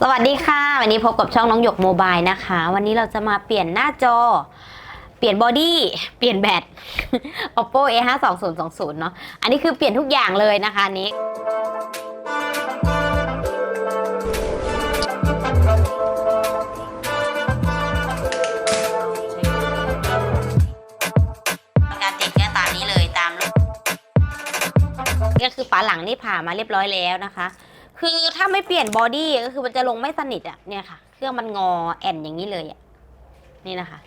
สวัสดีค่ะ วันนี้พบกับช่องน้องหยกโมบายนะคะ วันนี้เราจะมาเปลี่ยนหน้าจอ เปลี่ยนบอดี้เปลี่ยนแบต oppo a 5 2 0 2 0เนาะอันนี้คือเปลี่ยนทุกอย่างเลยนะคะอันนี้การติดก็ตามนี้เลยตามรูปก็คือฝาหลังนี่ผ่ามาเรียบร้อยแล้วนะคะ คือถ้าไม่เปลี่ยนบอดี้ก็คือมันจะลงไม่สนิทอะเนี่ยค่ะ เครื่องมันงอแอนอย่างนี้เลยอะนี่นะคะ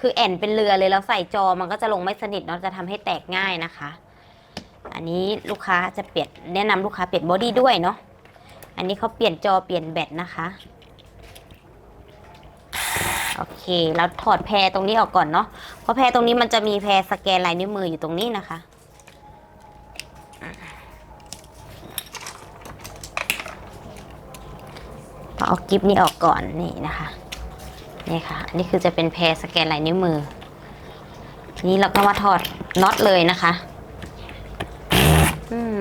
คือแอนเป็นเรือเลยแล้วใส่จอมันก็จะลงไม่สนิทเนาะจะทำให้แตกง่ายนะคะ อันนี้ลูกค้าจะเปลี่ยนแนะนำลูกค้าเปลี่ยนบอดี้ด้วยเนาะอันนี้เขาเปลี่ยนจอเปลี่ยนแบตนะคะโอเคเราถอดแพรตรงนี้ออกก่อนเนาะเพราะแพรตรงนี้มันจะมีแพรสแกนลายนิ้วมืออยู่ตรงนี้นะคะ เอากิฟนี้ออกก่อนนี่นะคะนี่ค่ะอันนี้คือจะเป็นแพรสแกนลายนิ้วมือ ทีนี้เราก็มาถอดน็อตเลยนะคะอืม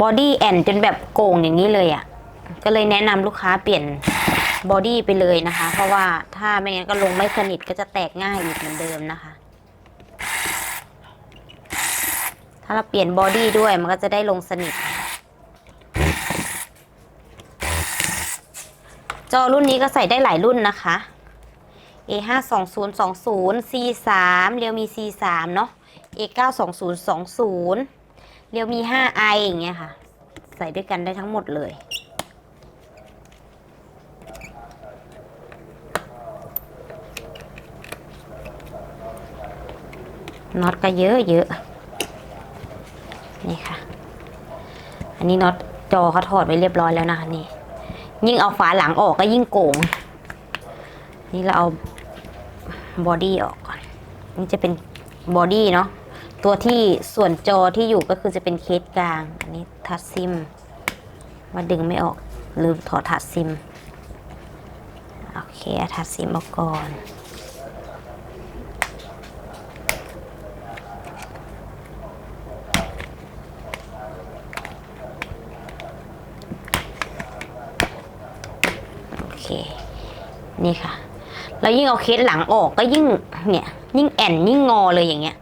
บอดี้แอนจนแบบโก่งอย่างนี้เลยอะ่ะ ก็เลยแนะนำลูกค้าเปลี่ยน บอดี้ไปเลยนะคะ เพราะว่าถ้าไม่งั้นก็ลงไม่สนิทก็จะแตกง่ายอีกเหมือนเดิมนะคะ ถ้าเราเปลี่ยนบอดี้ด้วยมันก็จะได้ลงสนิท จอรุ่นนี้ก็ใส่ได้หลายรุ่นนะคะ A 5 2 0 2 0 C 3เรียวมี C 3เนาะ A 9 2 0 2 0เรียวมี 5i อย่างเงี้ยค่ะ ใส่ด้วยกันได้ทั้งหมดเลย น็อตก็เยอะเยอะนี่ค่ะ อันนี้น็อตจอเขาถอดไว้เรียบร้อยแล้วนะคะนี่ ยิ่งเอาฝาหลังออกก็ยิ่งโก่ง นี่เราเอาบอดี้ออกก่อนนี่จะเป็นบอดี้เนาะตัวที่ส่วนจอที่อยู่ก็คือจะเป็นเคสกลาง อันนี้ทัชซิมว่าดึงไม่ออกลืมถอดทัชซิม โอเคเอาทัชซิมออกก่อน เคนี่ค่ะ แล้วยิ่งเอาเคสหลังออกก็ยิ่งเนี่ยยิ่งแอนยิ่งงอเลยอย่างเงี้ย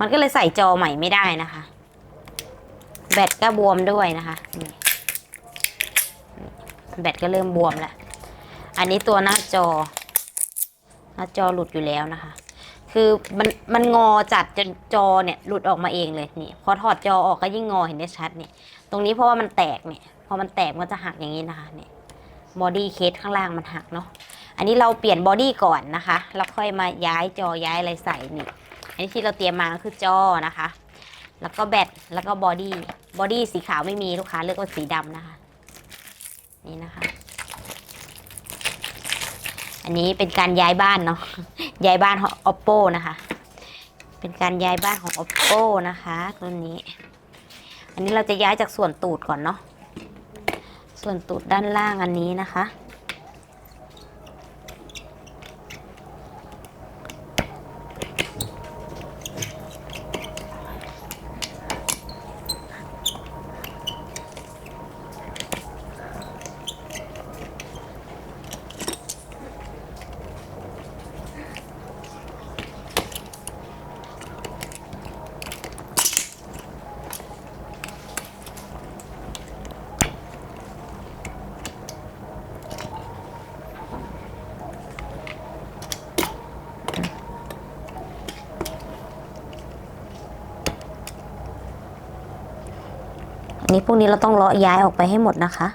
มันก็เลยใส่จอใหม่ไม่ได้นะคะ แบตก็บวมด้วยนะคะแบตก็เริ่มบวมแล้ว อันนี้ตัวหน้าจอ หน้าจอหลุดอยู่แล้วนะคะ คือมันมันงอจัดจนจอเนี่ยหลุดออกมาเองเลยนี่พอถอดจอออกก็ยิ่งงอเห็นได้ชัดนี่ตรงนี้เพราะว่ามันแตกเนี่ยพอมันแตกมันจะหักอย่างนี้นะคะเนี่ย บอดี้เคสข้างล่างมันหักเนาะ อันนี้เราเปลี่ยนบอดี้ก่อนนะคะ แล้วค่อยมาย้ายจอย้ายอะไรใส่นี่ อันนี้ที่เราเตรียมมาก็คือจอนะคะ แล้วก็แบต แล้วก็บอดี้ บอดี้สีขาวไม่มีลูกค้าเลือกว่าสีดำนะคะ นี่นะคะ อันนี้เป็นการย้ายบ้านเนาะ ย้ายบ้านของ oppo นะคะ เป็นการย้ายบ้านของ oppo นะคะรุ่นนี้ อันนี้เราจะย้ายจากส่วนตูดก่อนเนาะ ส่วนตูดด้านล่างอันนี้นะคะ พวกนี้เราต้องเลาะย้ายออกไปให้หมดนะคะ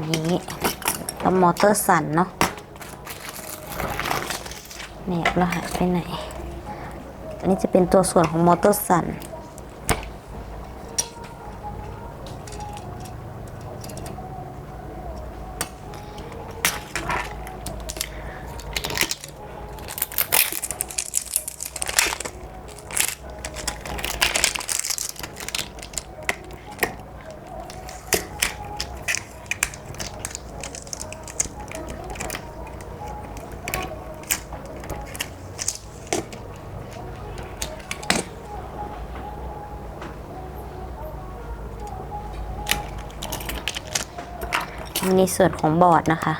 อันนี้วมอเตอร์สั่นเนาะเนี่ยเราหายไปไหน อันนี้จะเป็นตัวส่วนของมอเตอร์สั่น ส่วนของบอร์ดนะคะ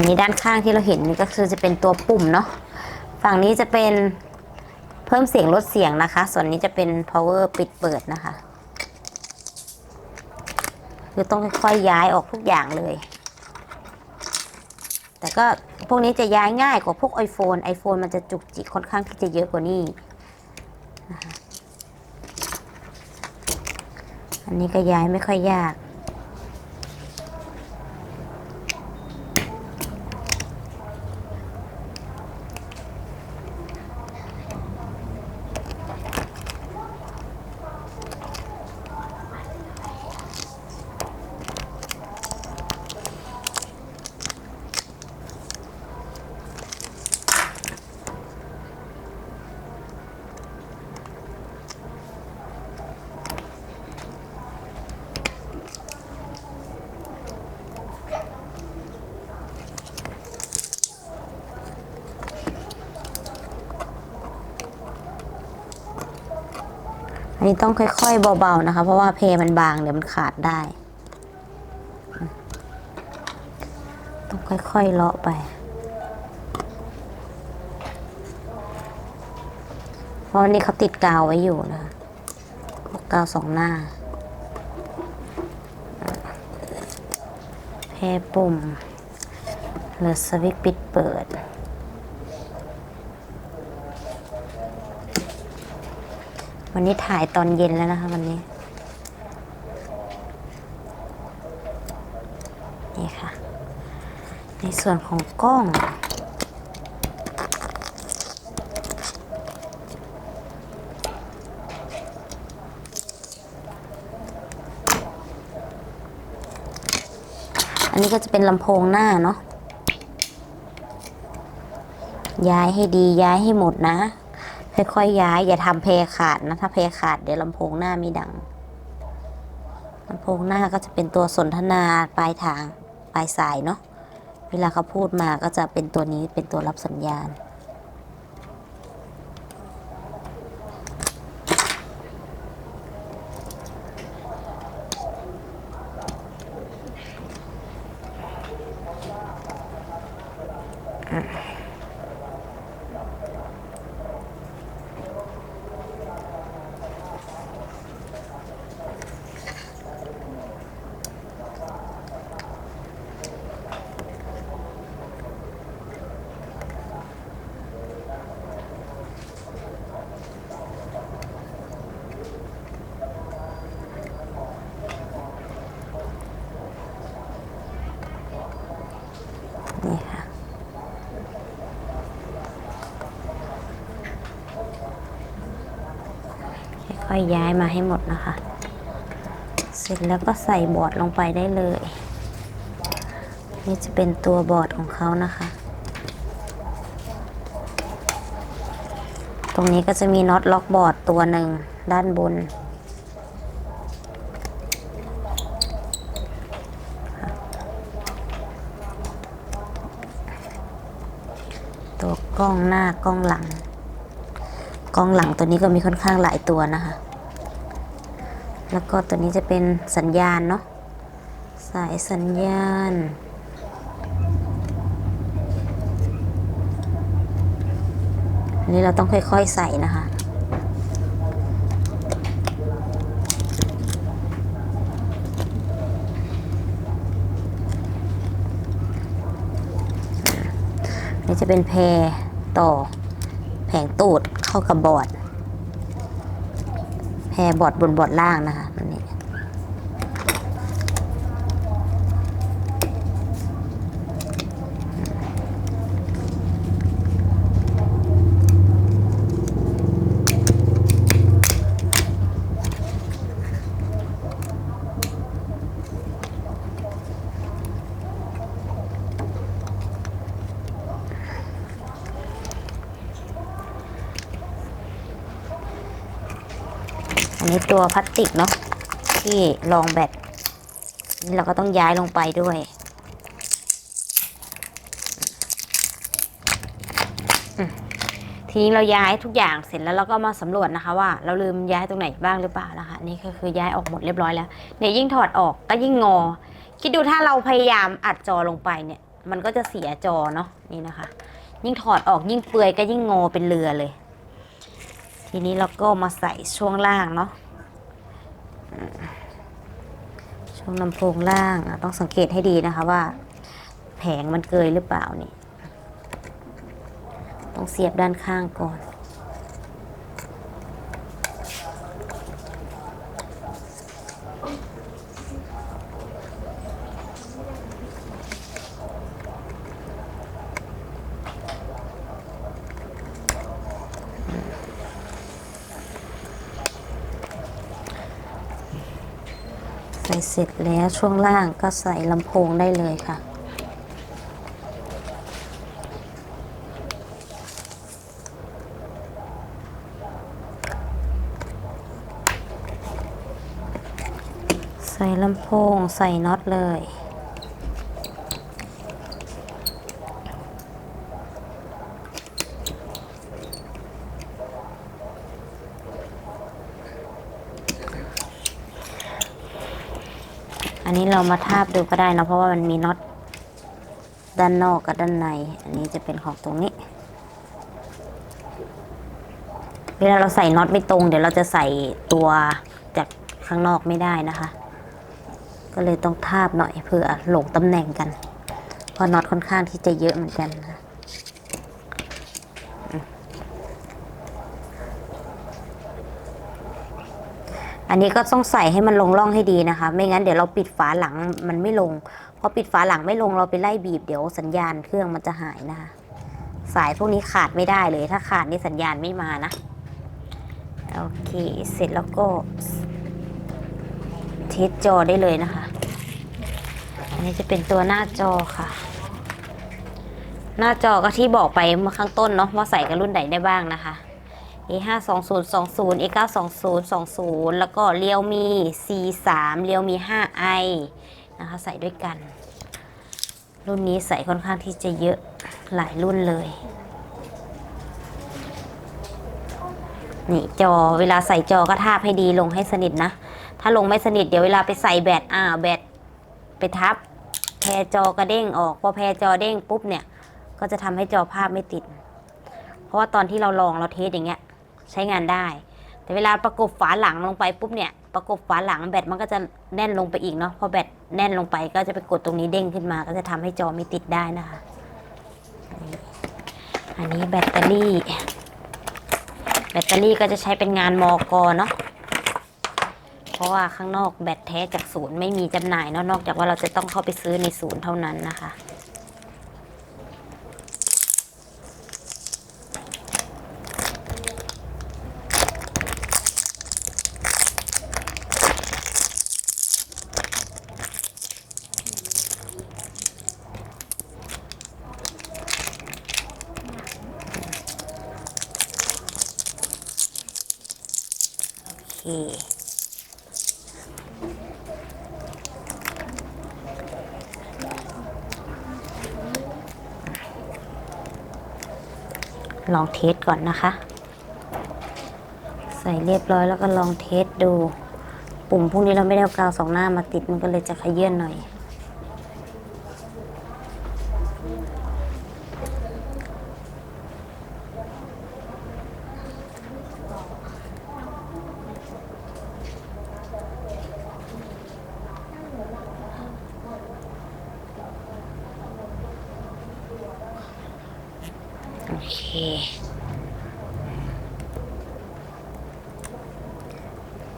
นนี้ด้านข้างที่เราเห็นนี่ก็คือจะเป็นตัวปุ่มเนาะฝั่งนี้จะเป็นเพิ่มเสียงลดเสียงนะคะ ส่วนนี้จะเป็น power ปิดเปิดนะคะ คือต้องค่อยๆย้ายออกทุกอย่างเลย แต่ก็พวกนี้จะย้ายง่ายกว่าพวก iPhone iPhone มันจะจุกจิกค่อนข้างที่จะเยอะกว่านี้อันนี้ก็ย้ายไม่ค่อยยาก ต้องค่อย ๆ เบา ๆ นะคะ เพราะว่าเพมันบางเดี๋ยวมันขาดได้ ต้องค่อย ๆ เลาะไป เพราะวันนี้เขาติดกาวไว้อยู่นะคะพวกกาวสองหน้า แพรปุ่มหลือสวิตช์ปิดเปิด วันนี้ถ่ายตอนเย็นแล้วนะคะวันนี้ นี่ค่ะ ในส่วนของกล้อง อันนี้ก็จะเป็นลำโพงหน้าเนาะย้ายให้ดีย้ายให้หมดนะ ค่อยๆย้าย อย่าทำเพขาดนะ ถ้าเพขาดเดี๋ยวลำโพงหน้าไม่ดังลำโพงหน้าก็จะเป็นตัวสนทนาปลายทางปลายสายเนาะเวลาเขาพูดมาก็จะเป็นตัวนี้เป็นตัวรับสัญญาณ ค่อยๆย้ายมาให้หมดนะคะ เสร็จแล้วก็ใส่บอร์ดลงไปได้เลย นี่จะเป็นตัวบอร์ดของเขานะคะ ตรงนี้ก็จะมีน็อตล็อกบอร์ดตัวหนึ่งด้านบนตัวกล้องหน้ากล้องหลัง กล้องหลังตัวนี้ก็มีค่อนข้างหลายตัวนะคะ แล้วก็ตัวนี้จะเป็นสัญญาณเนาะ สายสัญญาณ อันนี้เราต้องค่อยๆใส่นะคะนี่จะเป็นแพรต่อแผงตูด เข้ากับบอร์ดแพรบอร์ดบนบอร์ดล่างนะคะอันนี้ ตัวพลาสติกเนาะที่รองแบตนี่เราก็ต้องย้ายลงไปด้วย ทีนี้เราย้ายทุกอย่างเสร็จแล้วเราก็มาสำรวจนะคะ ว่าเราลืมย้ายตรงไหนบ้างหรือเปล่านะคะ นี่ก็คือย้ายออกหมดเรียบร้อยแล้วเนี่ยยิ่งถอดออกก็ยิ่งงอ คิดดูถ้าเราพยายามอัดจอลงไปเนี่ย มันก็จะเสียจอเนาะนี่นะคะ ยิ่งถอดออกยิ่งเปื่อยก็ยิ่งงอเป็นเรือเลย ทีนี้เราก็มาใส่ช่วงล่างเนาะ ช่วงลำโพงล่างต้องสังเกตให้ดีนะคะว่า แผงมันเกยหรือเปล่านี่ต้องเสียบด้านข้างก่อนใเสร็จแล้วช่วงล่างก็ใส่ลำโพงได้เลยค่ะ ใส่ลำโพงใส่น็อตเลย อันนี้เรามาทาบดูก็ได้นะเพราะว่ามันมีน็อตด้านนอกกับด้านใน อันนี้จะเป็นของตรงนี้ เวลาเราใส่น็อตไม่ตรง เดี๋ยวเราจะใส่ตัวจากข้างนอกไม่ได้นะคะ ก็เลยต้องทาบหน่อยเพื่อหลงตำแหน่งกัน เพราะน็อตค่อนข้างที่จะเยอะเหมือนกันนะ อันนี้ก็ต้องใส่ให้มันลงร่องให้ดีนะคะ ไม่งั้นเดี๋ยวเราปิดฝาหลังมันไม่ลงพอปิดฝาหลังไม่ลงเราไปไล่บีบเดี๋ยวสัญญาณเครื่องมันจะหายนะคะ สายพวกนี้ขาดไม่ได้เลย ถ้าขาดนี่สัญญาณไม่มานะโอเคเสร็จแล้วก็เทสจอได้เลยนะคะ อันนี้จะเป็นตัวหน้าจอค่ะ หน้าจอก็ที่บอกไปเมื่อข้างต้นเนาะว่าใส่กับรุ่นไหนได้บ้างนะคะ A 5 2 0 2 0 A 9 2 0 2 0 แล้วก็เรียวมี C 3 เรียวมี 5i นะคะใส่ด้วยกัน รุ่นนี้ใส่ค่อนข้างที่จะเยอะหลายรุ่นเลยนี่จอเวลาใส่จอก็ทาบให้ดีลงให้สนิทนะ ถ้าลงไม่สนิทเดี๋ยวเวลาไปใส่แบตอ่าแบตไปทับแพรจอกระเด้งออกพอแพรจอเด้งปุ๊บเนี่ย ก็จะทำให้จอภาพไม่ติด เพราะว่าตอนที่เราลองเราเทสอย่างเงี้ย ใช้งานได้ แต่เวลาประกบฝาหลังลงไปปุ๊บเนี่ยประกบฝาหลังแบตมันก็จะแน่นลงไปอีกเนาะพอแบตแน่นลงไปก็จะไปกดตรงนี้เด้งขึ้นมา ก็จะทำให้จอไม่ติดได้นะคะ อันนี้แบตเตอรี่ แบตเตอรี่ก็จะใช้เป็นงานมอกอเนาะเพราะว่าข้างนอกแบตแท้จากศูนย์ไม่มีจำหน่ายเนอะนอกจากว่าเราจะต้องเข้าไปซื้อในศูนย์เท่านั้นนะคะ ลองเทสก่อนนะคะ ใส่เรียบร้อยแล้วก็ลองเทสดู ปุ่มพวกนี้เราไม่ได้เอากาวสองหน้ามาติดมันก็เลยจะขยื่นหน่อย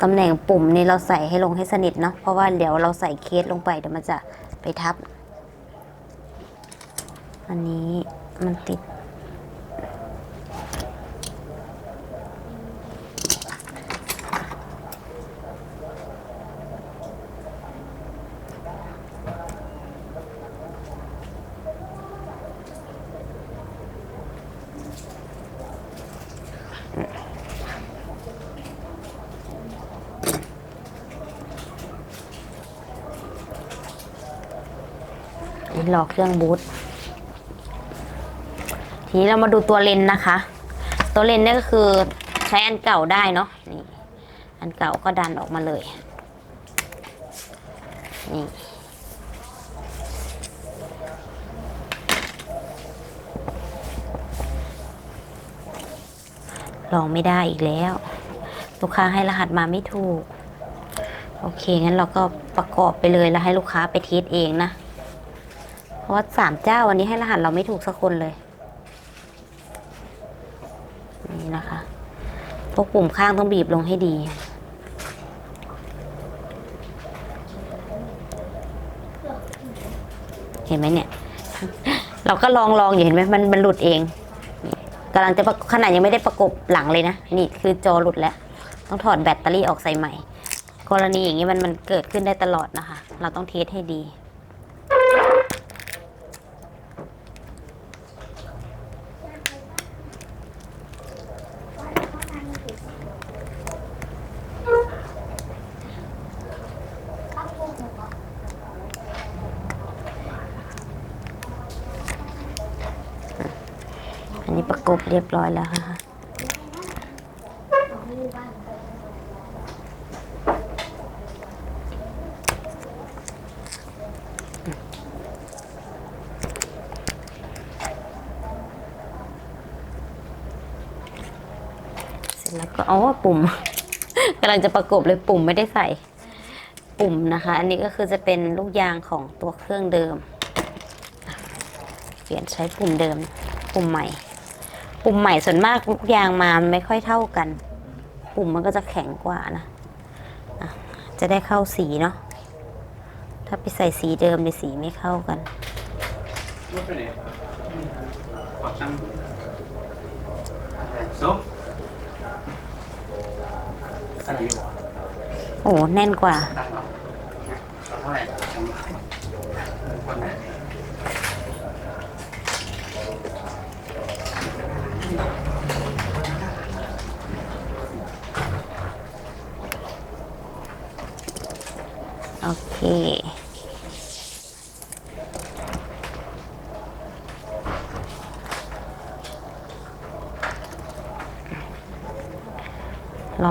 ตำแหน่งปุ่มนี่เราใส่ให้ลงให้สนิทเนาะเพราะว่าเดี๋ยวเราใส่เคสลงไปเดี๋ยวมันจะไปทับ อันนี้มันติด นี่ร อเครื่องบูตทีนี้เรามาดูตัวเลนนะคะ ตัวเลนนี่ก็คือใช้อันเก่าได้เนาะนี่อันเก่าก็ดันออกมาเลยนี่ลองไม่ได้อีกแล้ว ลูกค้าให้รหัสมาไม่ถูก โอเค งั้นเราก็ประกอบไปเลยแล้วให้ลูกค้าไปเทสเองนะ ราะว่าสามเจ้าวันนี้ให้รหัสเราไม่ถูกสักคนเลย นี่นะคะพวกปุ่มข้างต้องบีบลงให้ดี เห็นไหมเนี่ย เราก็ลองลองอยู่เห็นไหมมันมันหลุดเองกำลังจะประขนาดยังไม่ได้ประกบหลังเลยนะ นี่คือจอหลุดแล้ว ต้องถอดแบตเตอรี่ออกใส่ใหม่ กรณีอย่างนี้มันมันเกิดขึ้นได้ตลอดนะคะ เราต้องเทสให้ดี อันนี้ประก บเรียบร้อยแล้วค่ะแล้วก็อ๋อปุ่มกำลังจะประกบเลยปุ่มไม่ได้ใส่ปุ่มนะคะ อันนี้ก็คือจะเป็นลูกยางของตัวเครื่องเดิม เปลี่ยนใช้ปุ่มเดิมปุ่มใหม่ ปุ่มใหม่ส่วนมากลูกยางมาไม่ค่อยเท่ากัน ปุ่มมันก็จะแข็งกว่านะะจะได้เข้าสีเนาะถ้าไปใส่สีเดิมในสีไม่เข้ากัน What's her name? Watching. So? อันนี้โอ้แน่นกว่าไหร่คนไหน โอเค ลอ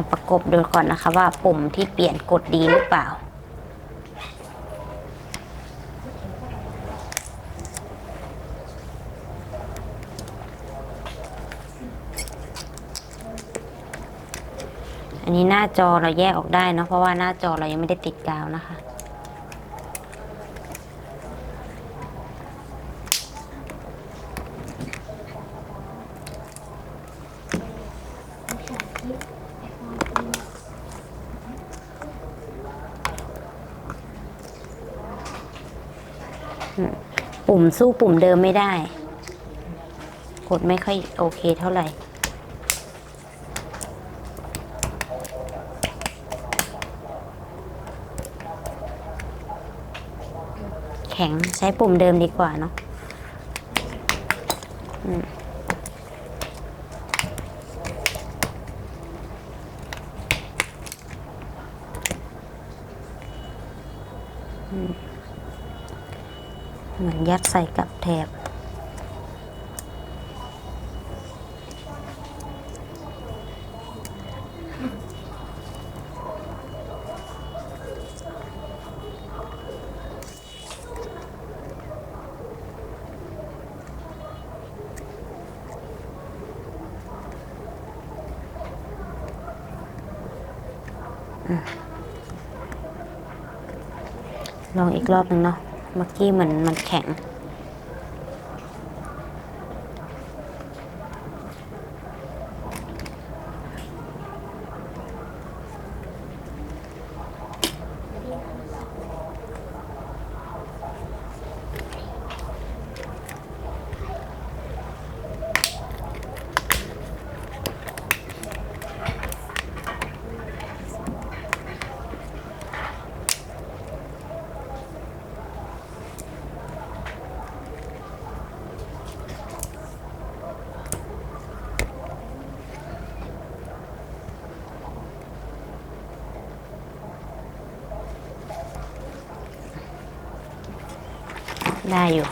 งประกบดูก่อนนะคะว่าปุ่มที่เปลี่ยนกดดีหรือเปล่า อันนี้หน้าจอเราแยกออกได้เนอะเพราะว่าหน้าจอเรายังไม่ได้ติดกาวนะคะ ปุ่มสู้ปุ่มเดิมไม่ได้ กดไม่ค่อยโอเคเท่าไหร่ แข็งใช้ปุ่มเดิมดีกว่าเนาะ เหมือนยัดใส่กับแถบ ลองอีกรอบหนึ่งเนาะ เมื่อกี้เหมือนมันแข็ง ได้อยู่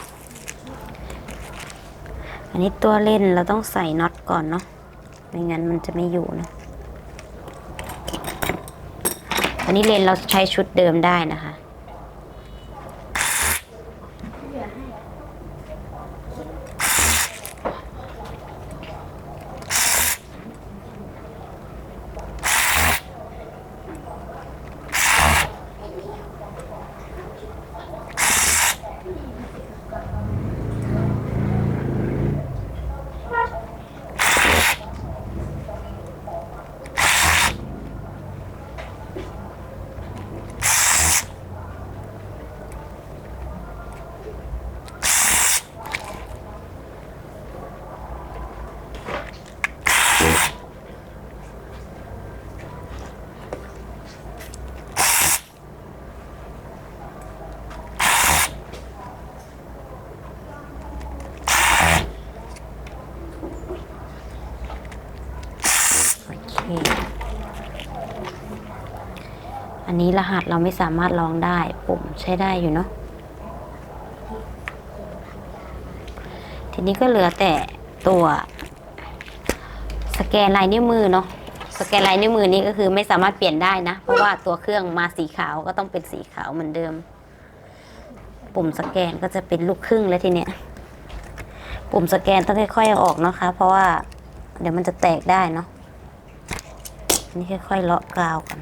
อันนี้ตัวเล่นเราต้องใส่น็อตก่อนเนาะ ไม่งั้นมันจะไม่อยู่นะ อันนี้เลนเราใช้ชุดเดิมได้นะคะ โอเค อันนี้รหัสเราไม่สามารถลองได้ปุ่มใช้ได้อยู่เนาะทีนี้ก็เหลือแต่ตัวสแกนลายนิ้วมือเนาะสแกนลายนิ้วมือนี้ก็คือไม่สามารถเปลี่ยนได้นะ เพราะว่าตัวเครื่องมาสีขาวก็ต้องเป็นสีขาวเหมือนเดิม ปุ่มสแกนก็จะเป็นลูกครึ่งแล้วทีเนี้ยปุ่มสแกนต้องค่อยๆออกเนาะคะ เพราะว่าเดี๋ยวมันจะแตกได้เนาะนนี่ค่อยๆเลาะกาวกัน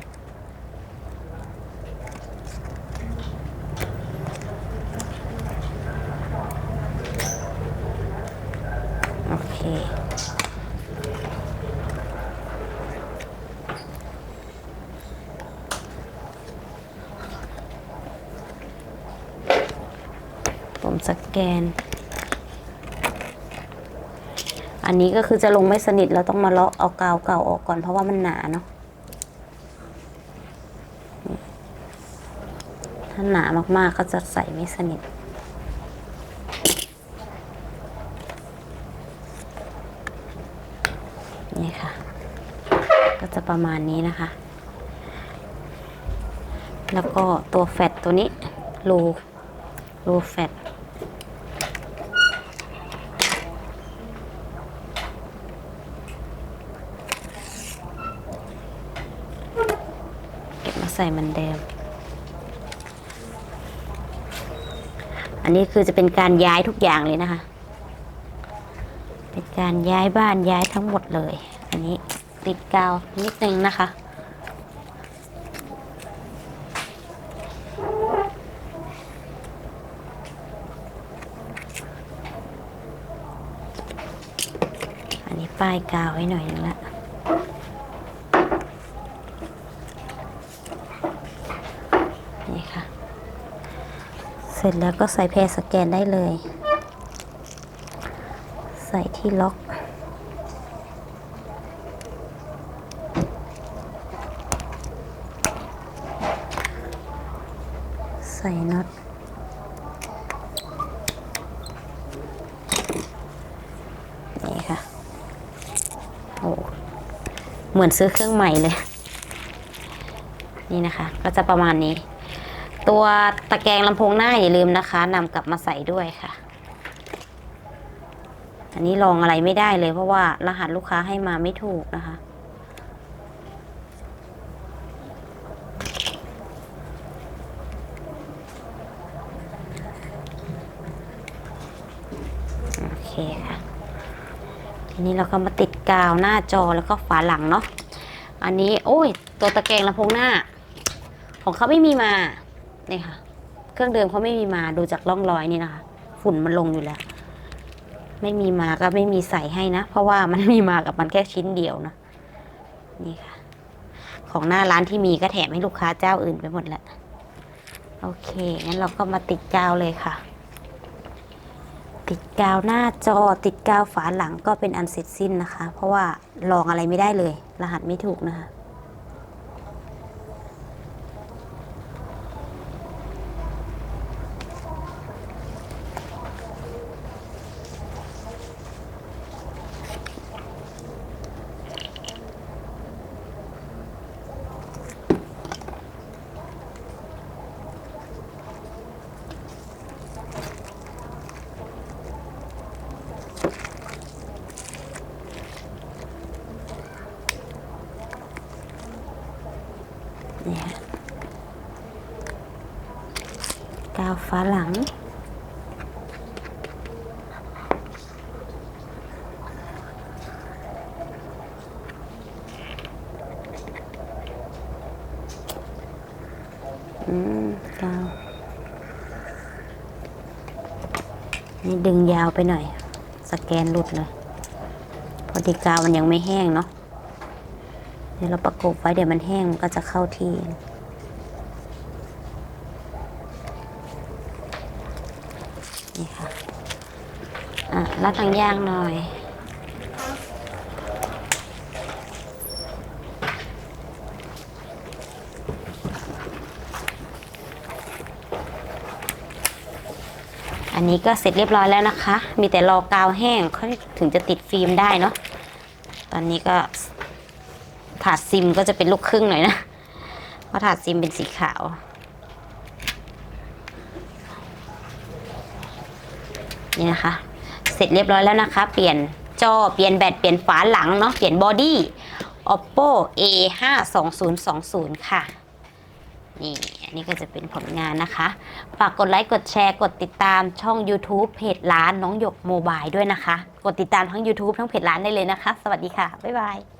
โอเค ผมสแกน อันนี้ก็คือจะลงไม่สนิทเราต้องมาเลาะเอากาวเก่าออกก่อนเพราะว่ามันหนาเนาะถ้าหนามากๆก็จะใส่ไม่สนิท นี่ค่ะ ก็ จะประมาณนี้นะคะ แล้วก็ตัวแฟตตัวนี้โลโลแฟตเก็บมาใส่มันเดิม อันนี้คือจะเป็นการย้ายทุกอย่างเลยนะคะ เป็นการย้ายบ้านย้ายทั้งหมดเลย อันนี้ ติดกาวนิดนึงนะคะ อันนี้ป้ายกาวไว้หน่อยนึงละนี่ค่ะ เสร็จแล้วก็ใส่แพรสแกนได้เลย ใส่ที่ล็อก ใส่น็อต นี่ค่ะ โอ้ เหมือนซื้อเครื่องใหม่เลย นี่นะคะ ก็จะประมาณนี้ ตัวตะแกรงลำโพงหน้าอย่าลืมนะคะนำกลับมาใส่ด้วยค่ะ อันนี้ลองอะไรไม่ได้เลยเพราะว่ารหัสลูกค้าให้มาไม่ถูกนะคะโอเคค่ะ ทีนี้เราก็มาติดกาวหน้าจอแล้วก็ฝาหลังเนาะอันนี้โอ้ย ตัวตะแกรงลำโพงหน้า ของเขาไม่มีมาเนี่ยค่ะ เครื่องเดิมเขาไม่มีมาดูจากร่องรอยนี่นะคะ ฝุ่นมันลงอยู่แล้ว ไม่มีมาก็ไม่มีใส่ให้นะ เพราะว่ามันมีมากับมันแค่ชิ้นเดียวนะนี่ค่ะ ของหน้าร้านที่มีก็แถมให้ลูกค้าเจ้าอื่นไปหมดแล้วโอเคงั้นเราก็มาติดกาวเลยค่ะ ติดกาวหน้าจอติดกาวฝาหลังก็เป็นอันเสร็จสิ้นนะคะ เพราะว่าลองอะไรไม่ได้เลย รหัสไม่ถูกนะคะ ฝาหลังอืมกาวนี่ดึงยาวไปหน่อย สแกนหลุดเลย พอดีกาวมันยังไม่แห้งเนาะ เดี๋ยวเราประกบไว้เดี๋ยวมันแห้งมันก็จะเข้าที่ นี่ค่ะ อะรัดทางยางหน่อย อันนี้ก็เสร็จเรียบร้อยแล้วนะคะ มีแต่รอกาวแห้งเขาถึงจะติดฟิล์มได้เนาะ ตอนนี้ก็ถาดซิมก็จะเป็นลูกครึ่งหน่อยนะ เพราะถาดซิมเป็นสีขาวนี่นะคะ เสร็จเรียบร้อยแล้วนะคะ เปลี่ยนจอ เปลี่ยนแบต เปลี่ยนฝาหลังเนาะ เปลี่ยนบอดี้ oppo a 5 2 0 2 0ค่ะ นี่ อันนี้ก็จะเป็นผลงานนะคะ ฝากกดไลค์ กดแชร์ กดติดตามช่อง YouTube เพจร้านน้องหยกโมบายด้วยนะคะ กดติดตามทั้ง YouTube ทั้งเพจร้านได้เลยนะคะ สวัสดีค่ะ บ๊ายบาย